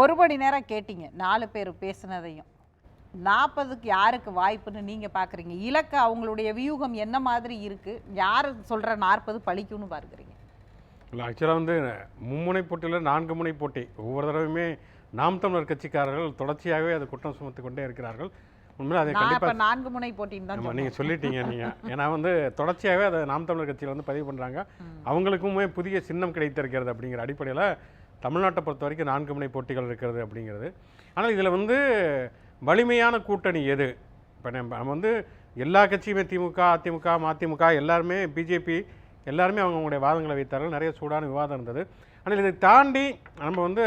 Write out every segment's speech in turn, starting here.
ஒரு மணி நேரம் கேட்டீங்க நாலு பேர் பேசுனதையும். நாற்பதுக்கு யாருக்கு வாய்ப்புன்னு நீங்க பாக்குறீங்க? இலக்கு அவங்களுடைய வியூகம் என்ன மாதிரி இருக்கு? யாரு சொல்ற நாற்பது பழிக்கும்னு பார்க்குறீங்க இல்லை ஆக்சுவலாக வந்து மும்முனை போட்டியில் நான்கு முனை போட்டி. ஒவ்வொரு தடவையுமே நாம் தமிழர் கட்சிக்காரர்கள் தொடர்ச்சியாகவே அதை குற்றம் சுமத்து கொண்டே இருக்கிறார்கள். உண்மையில் அதை கண்டிப்பாக நான்கு முனை போட்டின்னு தான். நீங்கள் சொல்லிட்டீங்க நீங்கள் ஏன்னா வந்து தொடர்ச்சியாகவே அதை நாம் தமிழர் கட்சியில் வந்து பதிவு பண்ணுறாங்க அவங்களுக்குமே புதிய சின்னம் கிடைத்திருக்கிறது அப்படிங்கிற அடிப்படையில் தமிழ்நாட்டை பொறுத்த வரைக்கும் நான்கு முனை போட்டிகள் இருக்கிறது அப்படிங்கிறது. ஆனால் இதில் வந்து வலிமையான கூட்டணி எது? இப்போ நம்ம நம்ம வந்து எல்லா கட்சியுமே திமுக அதிமுக மதிமுக எல்லாருமே பிஜேபி எல்லாருமே அவங்களுடைய வாதங்களை வைத்தார்கள். நிறைய சூடான விவாதம் இருந்தது. ஆனால் இதை தாண்டி நம்ம வந்து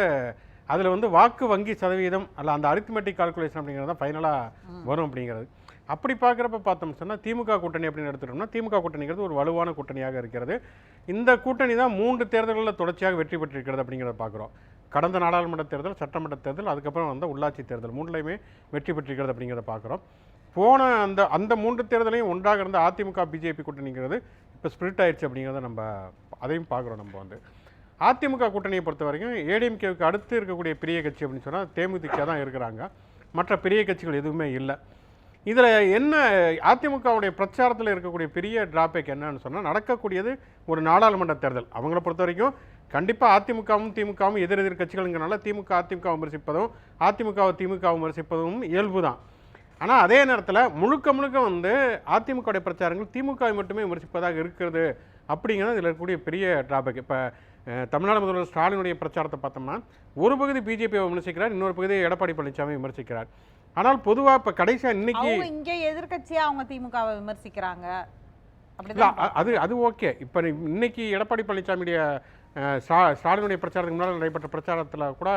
அதில் வந்து வாக்கு வங்கி சதவீதம் அல்ல அந்த அரித்மெட்டிக் கால்குலேஷன் அப்படிங்கிறது தான் ஃபைனலாக வரும் அப்படிங்கிறது. அப்படி பார்க்குறப்ப பார்த்தோம் சொன்னால் திமுக கூட்டணி அப்படின்னு எடுத்துட்டோம்னா திமுக கூட்டணிங்கிறது ஒரு வலுவான கூட்டணியாக இருக்கிறது. இந்த கூட்டணி தான் மூன்று தேர்தல்களில் தொடர்ச்சியாக வெற்றி பெற்றிருக்கிறது அப்படிங்கிறத பார்க்குறோம். கடந்த நாடாளுமன்ற தேர்தல் சட்டமன்ற தேர்தல் அதுக்கப்புறம் வந்த உள்ளாட்சி தேர்தல் மூணுலையுமே வெற்றி பெற்றிருக்கிறது அப்படிங்கிறத பார்க்குறோம். போன அந்த அந்த மூன்று தேர்தலையும் ஒன்றாக இருந்த அதிமுக பிஜேபி கூட்டணிங்கிறது இப்போ ஸ்பிரிட் ஆயிடுச்சு அப்படிங்கிறத நம்ம அதையும் பார்க்குறோம் நம்ம வந்து. அதிமுக கூட்டணியை பொறுத்த வரைக்கும் ஏடிஎம்கேவுக்கு அடுத்து இருக்கக்கூடிய பெரிய கட்சி அப்படின்னு சொன்னால் தேமுதிக தான் இருக்கிறாங்க. மற்ற பெரிய கட்சிகள் எதுவுமே இல்லை. இதில் என்ன அதிமுகவுடைய பிரச்சாரத்தில் இருக்கக்கூடிய பெரிய டிராபேக் என்னன்னு சொன்னால் நடக்கக்கூடியது ஒரு நாடாளுமன்ற தேர்தல். அவங்கள பொறுத்த வரைக்கும் கண்டிப்பாக அதிமுகவும் திமுகவும் எதிர் எதிர் கட்சிகள்ங்கிறனால திமுக அதிமுக விமர்சிப்பதும் அதிமுகவை திமுக விமர்சிப்பதும் இயல்பு தான். ஆனால் அதே நேரத்தில் முழுக்க முழுக்க வந்து அதிமுகவுடைய பிரச்சாரங்கள் திமுகவை மட்டுமே விமர்சிப்பதாக இருக்கிறது அப்படிங்கிறது இதில் இருக்கக்கூடிய பெரிய டிராபேக் இப்போ தமிழ்நாடு முதல்வர் ஸ்டாலினுடைய பிரச்சாரத்தை பார்த்தோம்னா ஒரு பகுதி பிஜேபியை விமர்சிக்கிறார் இன்னொரு பகுதி எடப்பாடி பழனிசாமி விமர்சிக்கிறார். ஆனால் பொதுவாக இப்போ கடைசியாக இன்னைக்கு இங்க எதிர்க்கட்சியா அவங்க திமுகவை விமர்சிக்கிறாங்க? அது அது ஓகே. இப்போ இன்னைக்கு எடப்பாடி பழனிசாமியுடைய ஸ்டாலினுடைய பிரச்சாரத்துக்கு முன்னால் நடைபெற்ற பிரச்சாரத்தில் கூட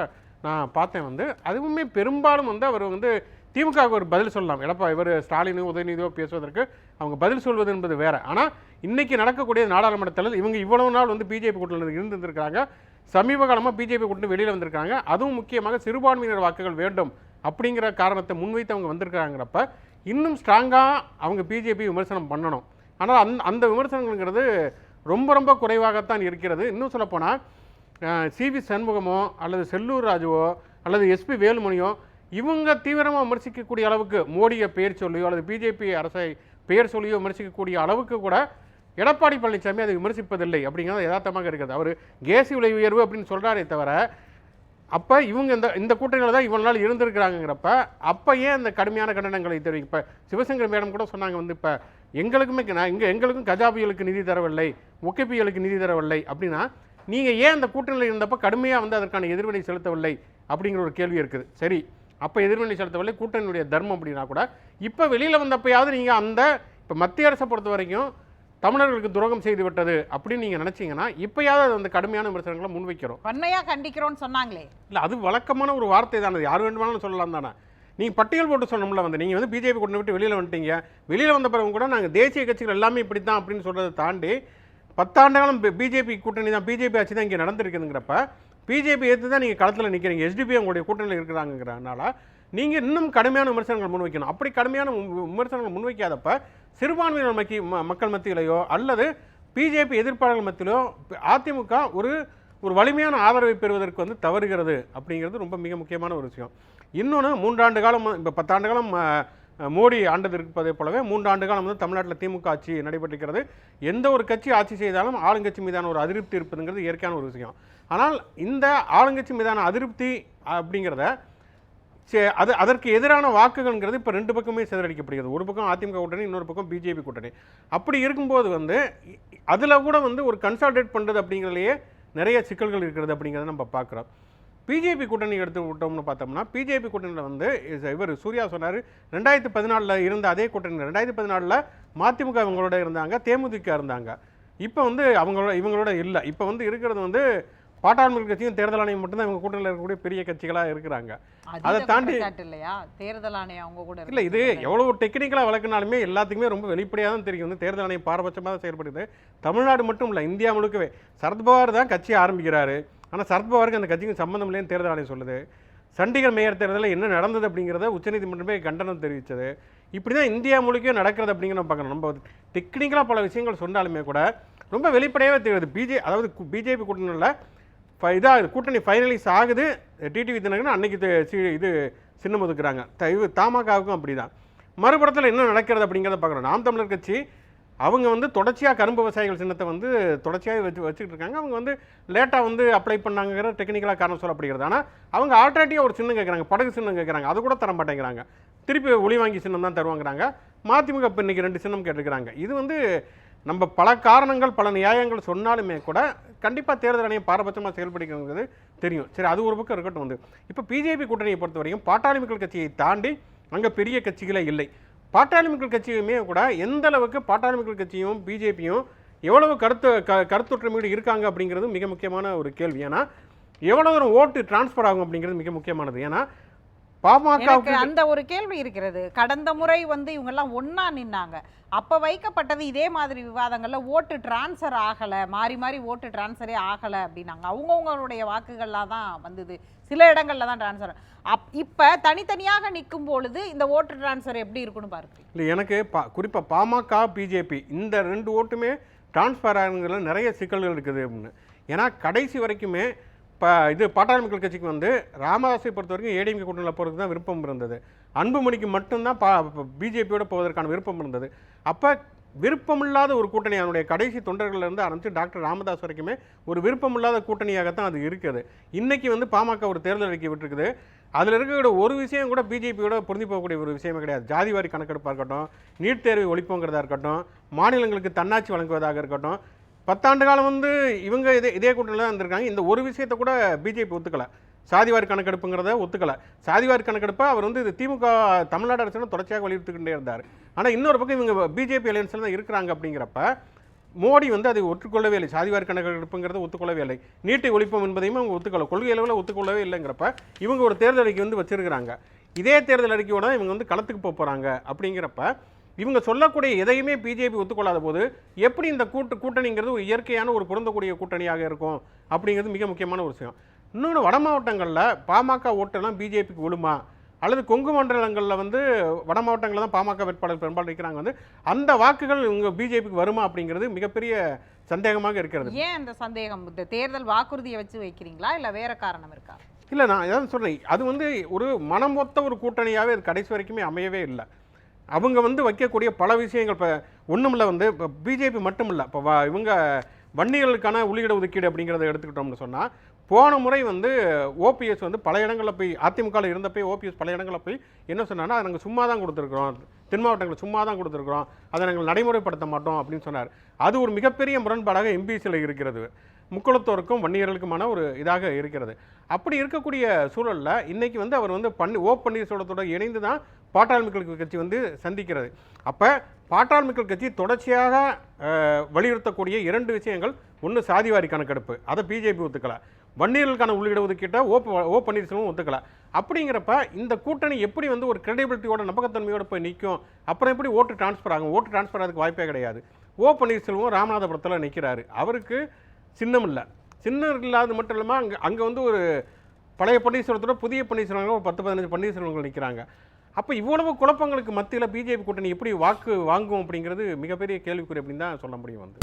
நான் பார்த்தேன் வந்து அதுவுமே பெரும்பாலும் வந்து அவர் வந்து திமுகவுக்கு ஒரு பதில் சொல்லலாம். எடப்பா இவர் ஸ்டாலின் உதயநிதியோ பேசுவதற்கு அவங்க பதில் சொல்வது என்பது வேற. ஆனால் இன்னைக்கு நடக்கக்கூடிய நாடாளுமன்ற தேர்தல் இவங்க இவ்வளவு நாள் வந்து பிஜேபி கூட்டணியில் இருந்திருக்கிறாங்க சமீப காலமாக பிஜேபி கூட்டணி வெளியில் வந்திருக்காங்க அதுவும் முக்கியமாக சிறுபான்மையினர் வாக்குகள் வேண்டும். அப்படிங்கிற காரணத்தை முன்வைத்து அவங்க வந்திருக்கிறாங்கிறப்ப இன்னும் ஸ்ட்ராங்காக அவங்க பிஜேபி விமர்சனம் பண்ணணும். ஆனால் அந் அந்த விமர்சனங்கள்ங்கிறது ரொம்ப ரொம்ப குறைவாகத்தான் இருக்கிறது. இன்னும் சொல்லப்போனால் சிவி சண்முகமோ அல்லது செல்லூர் ராஜுவோ அல்லது எஸ்பி வேலுமணியோ இவங்க தீவிரமாக விமர்சிக்கக்கூடிய அளவுக்கு மோடியை பெயர் சொல்லியோ அல்லது பிஜேபி அரசை பெயர் சொல்லியோ விமர்சிக்கக்கூடிய அளவுக்கு கூட எடப்பாடி பழனிசாமி அதை விமர்சிப்பதில்லை அப்படிங்கிறது யதார்த்தமாக இருக்கிறது. அவர் கேசி விலை உயர்வு அப்படின்னு சொல்கிறாரே தவிர அப்போ இவங்க இந்த இந்த கூட்டணியில் தான் இவ்வளோ நாள் இருந்திருக்கிறாங்கிறப்ப அப்போ ஏன் இந்த கடுமையான கண்டனங்களை தெரிவிக்க இப்போ சிவசங்கர் மேடம் கூட சொன்னாங்க வந்து இப்போ எங்களுக்குமே நான் இங்கே எங்களுக்கும் கஜாபியலுக்கு நிதி தரவில்லை ஒக்கைபியலுக்கு நிதி தரவில்லை அப்படின்னா நீங்கள் ஏன் அந்த கூட்டணியில் இருந்தப்போ கடுமையாக வந்து அதற்கான எதிர்வினை செலுத்தவில்லை அப்படிங்கிற ஒரு கேள்வி இருக்குது. சரி அப்போ எதிர்வினை செலுத்தவில்லை கூட்டணியுடைய தர்மம் அப்படின்னா கூட இப்போ வெளியில் வந்தப்பயாவது நீங்கள் அந்த இப்போ மத்திய அரசை பொறுத்த வரைக்கும் தமிழர்களுக்கு துரோகம் செய்து விட்டது அப்படின்னு நீங்கள் நினச்சிங்கன்னா இப்போயாவது அது அந்த கடுமையான விமர்சனங்களை முன்வைக்கிறோம். வன்மையா கண்டிக்கிறோம்னு சொன்னாங்களே. இல்லை அது வழக்கமான ஒரு வார்த்தை தானே யார் வேண்டுமானாலும் சொல்லலாம் தானே. நீங்கள் பட்டியல் போட்டு சொன்னோம்ல வந்து நீங்கள் வந்து பிஜேபி கூட்டணி விட்டு வெளியில் வந்துட்டீங்க. வெளியில் வந்த பிறகு கூட நாங்கள் தேசிய கட்சிகள் எல்லாமே இப்படி தான் அப்படின்னு சொல்கிறத தாண்டி பத்தாண்டு காலம் பிஜேபி கூட்டணி தான் பிஜேபி ஆட்சி தான் இங்கே நடந்திருக்குதுங்கிறப்ப பிஜேபி ஏற்று தான் நீங்கள் களத்தில் நிற்கிறீங்க எஸ்டிபி உங்களுடைய கூட்டணியில் இருக்கிறாங்கிறனால நீங்கள் இன்னும் கடுமையான விமர்சனங்கள் முன்வைக்கணும். அப்படி கடுமையான விமர்சனங்கள் முன்வைக்காதப்ப சிறுபான்மையினர் மக்கி ம- மக்கள் மத்தியிலையோ அல்லது பிஜேபி எதிர்ப்பாளர்கள் மத்தியிலோ அதிமுக ஒரு ஒரு வலிமையான ஆதரவை பெறுவதற்கு வந்து தவறுகிறது அப்படிங்கிறது ரொம்ப மிக முக்கியமான ஒரு விஷயம். இன்னொன்று மூன்றாண்டு காலம் இப்போ பத்தாண்டு காலம் மோடி ஆண்டது இருப்பதை போலவே மூன்றாண்டு காலம் வந்து தமிழ்நாட்டில் திமுக ஆட்சி நடைபெற்றிருக்கிறது. எந்த ஒரு கட்சி ஆட்சி செய்தாலும் ஆளுங்கட்சி மீதான ஒரு அதிருப்தி இருப்பதுங்கிறது இயற்கையான ஒரு விஷயம். ஆனால் இந்த ஆளுங்கட்சி மீதான அதிருப்தி அப்படிங்கிறத அது அதற்கு எதிரான வாக்குகள்ங்கிறது இப்போ ரெண்டு பக்கமே சிதறடிக்கப்படுகிறது. ஒரு பக்கம் அதிமுக கூட்டணி இன்னொரு பக்கம் பிஜேபி கூட்டணி. அப்படி இருக்கும்போது வந்து அதில் கூட வந்து ஒரு கன்சால்டேட் பண்ணுறது அப்படிங்கிறதுலையே நிறைய சிக்கல்கள் இருக்கிறது அப்படிங்கிறத நம்ம பார்க்குறோம். பிஜேபி கூட்டணி எடுத்து விட்டோம்னு பார்த்தோம்னா பிஜேபி கூட்டணியில் வந்து இவர் சூர்யா சொன்னார் ரெண்டாயிரத்தி பதினாலில் இருந்த அதே கூட்டணி ரெண்டாயிரத்தி பதினாலில் மதிமுக இவங்களோட இருந்தாங்க தேமுதிக இருந்தாங்க. இப்போ வந்து அவங்களோட இவங்களோட இல்லை. இப்போ வந்து இருக்கிறது வந்து பாட்டாளர்கள் கட்சியும் தேர்தல் ஆணையம் மட்டும்தான் இவங்க கூட்டணியில் இருக்கக்கூடிய பெரிய கட்சிகளாக இருக்கிறாங்க. அதை தாண்டி- இல்லையா? தேர்தல் ஆணையம் அவங்க கூட இல்லை இது. எவ்வளோ டெக்னிக்கலாக வளர்க்கினாலுமே எல்லாத்துக்குமே ரொம்ப வெளிப்படையாக தான் தெரியும். வந்து தேர்தல் ஆணையம் பாரபட்சமாக தான் செயல்படுது. தமிழ்நாடு மட்டும் இல்லை இந்தியா முழுக்கவே. சரத்பவார் தான் கட்சி ஆரம்பிக்கிறாரு. ஆனால் சரத்பவாருக்கு அந்த கட்சிக்கு சம்மந்தம் இல்லைன்னு தேர்தல் ஆணையம் சொல்லுது. சண்டிகர் மேயர் தேர்தலில் என்ன நடந்தது அப்படிங்கிறத உச்சநீதிமன்றமே கண்டனம் தெரிவித்தது இப்படி தான் இந்தியா முழுக்க நடக்கிறது அப்படிங்கிற நம்ம பார்க்கணும். நம்ம டெக்னிக்கலாக பல விஷயங்கள் சொன்னாலுமே கூட ரொம்ப வெளிப்படையாகவே தெரியுது. பிஜே அதாவது பிஜேபி கூட்டணியில் இதாக கூட்டணி ஃபைனலைஸ் ஆகுது. டிடிவி தினகரன் அன்னைக்கு சி- இது சின்னம் ஒதுக்குறாங்க. இது தமாகாவுக்கும் அப்படி தான் மறுபடத்தில் என்ன நடக்கிறது அப்படிங்கிறத பார்க்குறோம். நாம் தமிழர் கட்சி அவங்க வந்து தொடர்ச்சியாக கரும்பு விவசாயிகள் சின்னத்தை வந்து தொடர்ச்சியாக வச்சு வச்சுக்கிட்டு இருக்காங்க அவங்க வந்து லேட்டாக வந்து அப்ளை பண்ணாங்கிற டெக்னிக்கலாக காரணம் சொல்லப்படுகிறது. ஆனால் அவங்க ஆல்டர்னேட்டிவாக ஒரு சின்னம் கேட்குறாங்க. படகு சின்னம் கேட்குறாங்க. அது கூட தர மாட்டேங்கிறாங்க. திருப்பி ஒளி வாங்கி சின்னம் தான் தருவாங்கிறாங்க. மதிமுக இப்போ இன்னைக்கு ரெண்டு சின்னம் கேட்டிருக்கிறாங்க. இது வந்து நம்ம பல காரணங்கள் பல நியாயங்கள் சொன்னாலுமே கூட கண்டிப்பாக தேர்தல் ஆணையம் பாரபட்சமாக செயல்படுகிறது தெரியும். சரி அது ஒரு பக்கம் இருக்கட்டும் வந்து. இப்போ பிஜேபி கூட்டணியை பொறுத்த வரைக்கும் பாட்டாளி மக்கள் கட்சியை தாண்டி அங்கே பெரிய கட்சிகளே இல்லை. பாட்டாளி மக்கள் கட்சியுமே கூட எந்த அளவுக்கு பாட்டாளி மக்கள் கட்சியும் பிஜேபியும் எவ்வளவு கருத்து க கருத்தொற்றுமையோடு இருக்காங்க அப்படிங்கிறது மிக முக்கியமான ஒரு கேள்வி. ஏன்னா எவ்வளோ தூரம் ஓட்டு டிரான்ஸ்ஃபர் ஆகும் அப்படிங்கிறது மிக முக்கியமானது. ஏன்னா பாமகவுக்கு அந்த ஒரு கேள்வி இருக்கிறது. கடந்த முறை வந்து இவங்க எல்லாம் ஒண்ணா நின்னாங்க. அப்ப வைக்கப்பட்டது இதே மாதிரி விவாதங்கள்ல ஓட்டு டிரான்ஸ்ஃபர் ஆகல. மாறி மாறி ஓட்டு டிரான்ஸ்ஃபரே ஆகல அப்படின்னாங்க. அவங்கவுங்களுடைய வாக்குகள்லாம் தான் வந்தது. சில இடங்கள்ல தான் டிரான்ஸ்ஃபர் அப் இப்ப தனித்தனியாக நிற்கும் பொழுது இந்த ஓட்டு டிரான்ஸ்ஃபர் எப்படி இருக்குன்னு பாருங்க. இல்லை எனக்கு பா குறிப்பாக பாமக பிஜேபி இந்த ரெண்டு ஓட்டுமே டிரான்ஸ்ஃபர் ஆகுறதுல நிறைய சிக்கல்கள் இருக்குது அப்படின்னு. ஏன்னா கடைசி வரைக்குமே இப்போ இது பாட்டாளி மக்கள் கட்சிக்கு வந்து ராமதாஸை பொறுத்த வரைக்கும் ஏடிஎம்கே கூட்டணியில் போகிறதுக்கு தான் விருப்பம் இருந்தது. அன்புமணிக்கு மட்டும்தான் பா பிஜேபியோட போவதற்கான விருப்பம் இருந்தது. அப்போ விருப்பமில்லாத ஒரு கூட்டணி அதனுடைய கடைசி தொண்டர்கள்ல இருந்து ஆரம்பித்து டாக்டர் ராமதாஸ் வரைக்குமே ஒரு விருப்பமில்லாத கூட்டணியாகத்தான் அது இருக்குது இன்றைக்கி வந்து பாமக ஒரு தேர்தல் அறிக்கை விட்டுருக்குது. அதில் இருக்கக்கூடிய ஒரு விஷயம் கூட பிஜேபியோட பொருந்தி போகக்கூடிய ஒரு விஷயமே கிடையாது. ஜாதிவாரி கணக்கெடுப்பாக இருக்கட்டும் நீட் தேர்வை ஒழிப்போங்கிறதா இருக்கட்டும் மாநிலங்களுக்கு தன்னாட்சி வழங்குவதாக இருக்கட்டும் பத்தாண்டு காலம் வந்து இவங்க இதே இதே கூட்டணியில் தான் இருந்திருக்காங்க. இந்த ஒரு விஷயத்தை கூட பிஜேபி ஒத்துக்கலை. சாதிவாரி கணக்கெடுப்புங்கிறத ஒத்துக்கலை. சாதிவாரி கணக்கெடுப்பை அவர் வந்து இது திமுக தமிழ்நாடு அரசு தொடர்ச்சியாக வலியுறுத்திக்கிட்டே இருந்தார். ஆனால் இன்னொரு பக்கம் இவங்க பிஜேபி அலையன்ஸில் தான் இருக்கிறாங்க அப்படிங்கிறப்ப மோடி வந்து அதை ஒற்றுக்கொள்ளவே இல்லை. சாதிவாரி கணக்கெடுப்புங்கிறத ஒத்துக்கொள்ளவே இல்லை. நீட்டை ஒழிப்போம் என்பதையும் அவங்க ஒத்துக்கொள்ள கொள்கை அளவில் ஒத்துக்கொள்ளவே இல்லைங்கிறப்ப இவங்க ஒரு தேர்தல் அறிக்கை வந்து வச்சிருக்கிறாங்க. இதே தேர்தல் அறிக்கையோட தான் இவங்க வந்து களத்துக்கு போக போகிறாங்க அப்படிங்கிறப்ப இவங்க சொல்லக்கூடிய எதையுமே பிஜேபி ஒத்துக்கொள்ளாத போது எப்படி இந்த கூட்டு கூட்டணிங்கிறது ஒரு இயற்கையான ஒரு பொருந்தக்கூடிய கூட்டணியாக இருக்கும் அப்படிங்கிறது மிக முக்கியமான ஒரு விஷயம். இன்னொன்று வட மாவட்டங்களில் பாமக ஓட்டெல்லாம் பிஜேபிக்கு விழுமா? அல்லது கொங்கு மண்டலங்களில் வந்து வட மாவட்டங்களில் தான் பாமக வேட்பாளர் பெரும்பாலும் இருக்கிறாங்க வந்து அந்த வாக்குகள் இவங்க பிஜேபிக்கு வருமா அப்படிங்கிறது மிகப்பெரிய சந்தேகமாக இருக்கிறது. ஏன் அந்த சந்தேகம்? இந்த தேர்தல் வாக்குறுதியை வச்சு வைக்கிறீங்களா? இல்ல வேற காரணம் இருக்கா? இல்லை நான் ஏதாவது சொல்கிறேன் அது வந்து ஒரு மனம் ஒத்த ஒரு கூட்டணியாகவே அது கடைசி வரைக்குமே அமையவே இல்லை. அவங்க வந்து வைக்கக்கூடிய பல விஷயங்கள் இப்போ ஒன்றுமில்ல வந்து இப்போ பிஜேபி மட்டும் இல்லை இப்போ இவங்க வன்னியர்களுக்கான உள்ளீடு ஒதுக்கீடு அப்படிங்கிறத எடுத்துக்கிட்டோம்னு சொன்னால் போன முறை வந்து ஓபிஎஸ் வந்து பல இடங்களில் போய் அதிமுகவில் இருந்தப்போ ஓபிஎஸ் பல இடங்களில் போய் என்ன சொன்னார்னா அதை நாங்கள் சும்மா தான் கொடுத்துருக்குறோம். தென் மாவட்டங்களில் சும்மா தான் கொடுத்துருக்குறோம். அதை நாங்கள் நடைமுறைப்படுத்த மாட்டோம். அப்படின்னு சொன்னார். அது ஒரு மிகப்பெரிய முரண்பாடாக எம்பிசியில் இருக்கிறது. முக்குளத்தோருக்கும் வன்னியர்களுக்குமான ஒரு இதாக இருக்கிறது. அப்படி இருக்கக்கூடிய சூழலில் இன்றைக்கி வந்து அவர் வந்து பன்னி ஓ பன்னீர்செல்வத்தோட இணைந்து தான் பாட்டாள்மிக்கல் மக்கள் கட்சி வந்து சந்திக்கிறது. அப்போ பாட்டாள்மிக்கல் மக்கள் கட்சி தொடர்ச்சியாக வலியுறுத்தக்கூடிய இரண்டு விஷயங்கள். ஒன்று சாதிவாரி கணக்கெடுப்பு. அதை பிஜேபி ஒத்துக்கலை. வன்னியர்களுக்கான உள்ளிட ஒதுக்கீட்டை ஓ ஓ பன்னீர்செல்வம் ஒத்துக்கல. அப்படிங்கிறப்ப இந்த கூட்டணி எப்படி வந்து ஒரு கிரெடிபிலிட்டியோட நம்பகத்தன்மையோடு போய் நிற்கும் அப்புறம் எப்படி ஓட்டு டிரான்ஸ்ஃபர் ஆகும்? ஓட்டு டிரான்ஸ்ஃபர் ஆகிறதுக்கு வாய்ப்பே கிடையாது. ஓ பன்னீர்செல்வம் ராமநாதபுரத்தில் நிற்கிறாரு அவருக்கு சின்னம் இல்லை. சின்னம் இல்லாத மட்டும் இல்லாமல் அங்கே அங்கே வந்து ஒரு பழைய பன்னீர்செல்வத்தோட புதிய பன்னீர்செல்வங்கள் ஒரு பத்து பதினஞ்சு பன்னீர்செல்வங்கள் நிற்கிறாங்க அப்போ இவ்வளவு குழப்பங்களுக்கு மத்தியில் பிஜேபி கூட்டணி எப்படி வாக்கு வாங்கும் அப்படிங்கிறது மிகப்பெரிய கேள்விக்குறி அப்படின்னு தான் சொல்ல முடியும் வந்து.